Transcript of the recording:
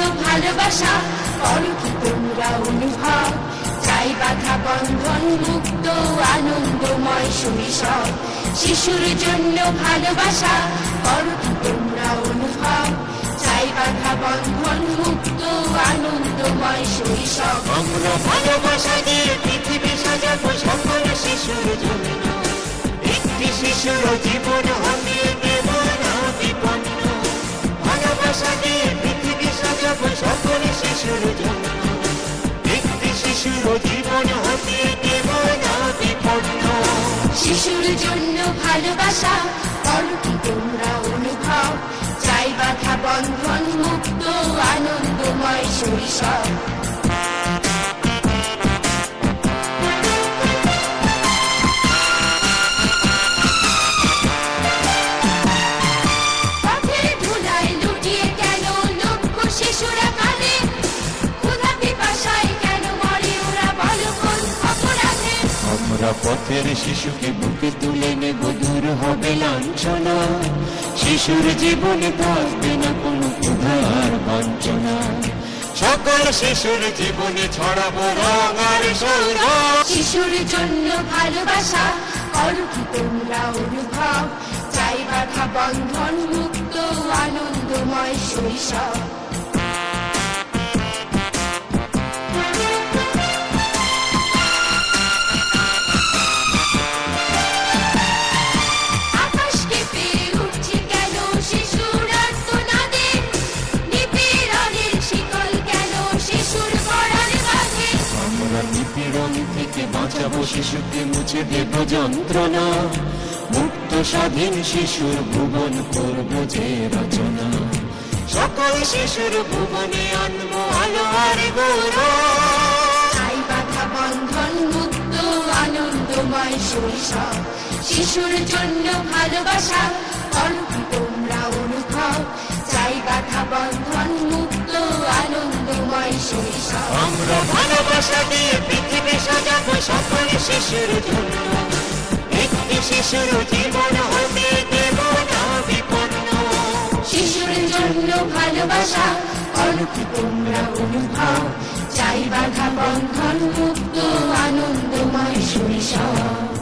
ভালোবাসা করো কি তোমরা অনুভব, চাই বাধা বন্ধন মুক্ত, আনন্দময় শিশুর জন্য ভালোবাসা করো কি তোমরা অনুভব, চাই বাধা বন্ধন মুক্ত, আনন্দময় শৈশব আমরা ভালোবাসা দিয়ে পৃথিবী সাজাবো, সকল শিশুর জন্য। একটি শিশুর জীবন হবে শিশুর জন্য ভালোবাসা করো তোমরা অনুভব। চাই বাধা বন্ধন মুক্ত আনন্দময় শৈশব। আমরা পথের শিশুকে বুকে তুলে নেব দূর হবে লাঞ্ছনা। শিশুর জীবনে থাকবে না কোনো ক্ষুধার বঞ্চনা। সকল শিশুর জীবনে ছড়াবো রঙ আর শিশুর জন্য ভালোবাসা করো কি তোমরা অনুভব। চাই বাধা বন্ধন মুক্ত, আনন্দময় শৈশব। থেকে বাঁচাবো শিশুকে মুছে দেব যন্ত্রণা। মুক্ত স্বাধীন শিশুর ভুবন করব যে রচনা। সকল শিশুর ভুবনে আনব আলো আর বন্ধন মুক্ত আনন্দময় শৈশব শিশুর জন্য ভালোবাসা করো তোমরা অনুভব। চাই বাধা বন্ধন মুক্ত আনন্দময় শৈশব আমরা ভালোবাসা শিশুর জন্য একটি শিশুর জীবন হবে দেব না চাই বাধা বন্ধন মুক্ত আনন্দময় শৈশব